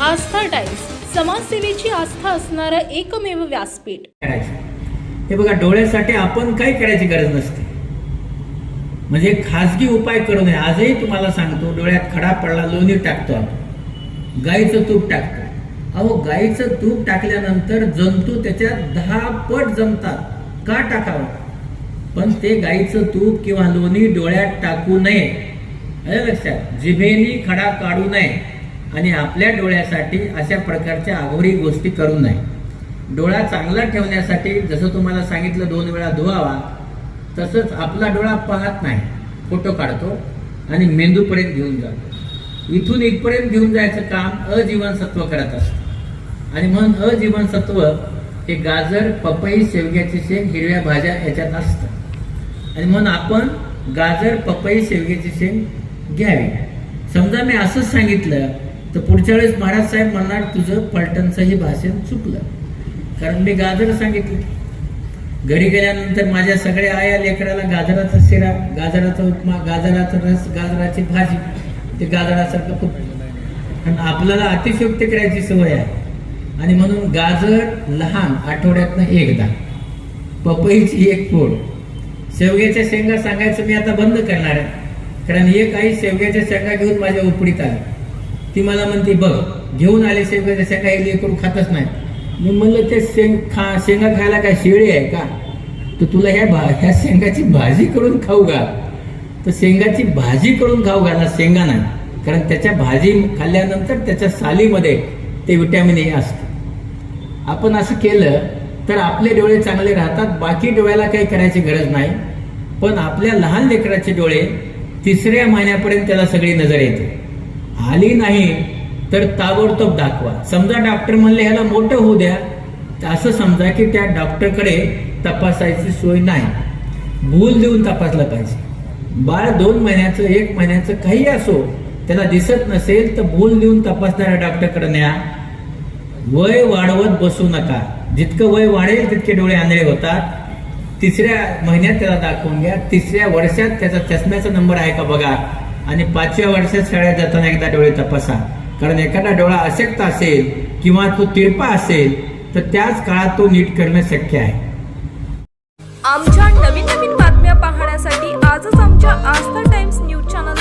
आस्था Times समाजसेवेची आस्था असणारं एकमेव व्यासपीठ. करायचं हे बघा डोळ्यासाठी आपण काही करायची गरज नसते. म्हणजे खाजगी उपाय करू नये आजही तुम्हाला सांगतो डोळ्यात खडा पडला लोणी टाकतो आपण. गाईचं तूप टाकतो. अहो गाईचं तूप टाकल्यानंतर जंतू त्याच्यात दहा पट जमतात. का टाकावं? पण ते गाईचं तूप किंवा लोणी डोळ्यात टाकू नये. लक्षात? जिभेनी खडा काढू नये. आणि आपल्या डोळ्यासाठी अशा प्रकारच्या आघोरी गोष्टी करू नये. डोळा चांगला ठेवण्यासाठी जसं तुम्हाला सांगितलं दोन वेळा धुवावा तसंच आपला डोळा पाहत नाही. फोटो काढतो आणि मेंदूपर्यंत घेऊन जातो. इथून इथपर्यंत घेऊन जायचं काम अजीवनसत्व करत असतं. आणि म्हणून अजीवनसत्व हे गाजर पपई शेवग्याची शेंग हिरव्या भाज्या याच्यात असतं. आणि म्हणून आपण गाजर पपई शेवग्याची शेंग घ्यावी. समजा मी असंच सांगितलं तर पुढच्या वेळेस महाराज साहेब म्हणणार तुझं पलटणचंही भाषण चुकलं. कारण मी गाजर सांगितलं. घरी गेल्यानंतर माझ्या सगळ्या आया लेकराला गाजराचा शिरा गाजराचा उपमा गाजराचा रस गाजराची भाजी ते गाजरासारखं खूप आणि आपल्याला अतिशयोक्ती करायची सवय आहे. आणि म्हणून गाजर लहान आठवड्यातनं एकदा पपईची एक फोड शेवग्याच्या शेंगा सांगायचं मी आता बंद करणार आहे. कारण एक आई शेवग्याच्या शेंगा घेऊन माझ्या उपडीत आली. ती मला म्हणते बघ घेऊन आले शेंगा जशा हे लेकरू खातच नाही. मी म्हणलं ते शेंग खा शेंगा खायला काय शेळी आहे का? तर तुला ह्या भा ह्या शेंगाची भाजी करून खाऊ घाल. तर शेंगाची भाजी करून खाऊ घाला शेंगा नाही. कारण त्याच्या भाजी खाल्ल्यानंतर त्याच्या सालीमध्ये ते विटॅमिन ए असतं. आपण असं केलं तर आपले डोळे चांगले राहतात बाकी डोळ्याला काही करायची गरज नाही. पण आपल्या लहान लेकराचे डोळे तिसऱ्या महिन्यापर्यंत त्याला सगळी नजर येते. आली नाही तर ताबडतोब दाखवा. समजा डॉक्टर म्हणले ह्याला मोठं होऊ द्या. तर असं समजा की त्या डॉक्टरकडे तपासायची सोय नाही. भूल देऊन तपासलं पाहिजे. बाळ दोन महिन्याचं एक महिन्याचं काही असो त्याला दिसत नसेल तर भूल देऊन तपासणाऱ्या डॉक्टरकडे न्या. वय वाढवत बसू नका. जितकं वय वाढेल तितके डोळे आंधळे होतात. तिसऱ्या महिन्यात त्याला दाखवून घ्या. तिसऱ्या वर्षात त्याचा चष्म्याचा नंबर आहे का बघा. आणि पाचव्या वर्षात शाळेत जाताना एकदा डोळे तपासा. कारण एखादा डोळा अशक्त असेल किंवा तो तिरपा असेल तर त्याच काळात तो नीट करणं शक्य आहे. आमच्या नवीन नवीन बातम्या पाहण्यासाठी आजच आमच्या आस्था टाइम्स न्यूज चॅनल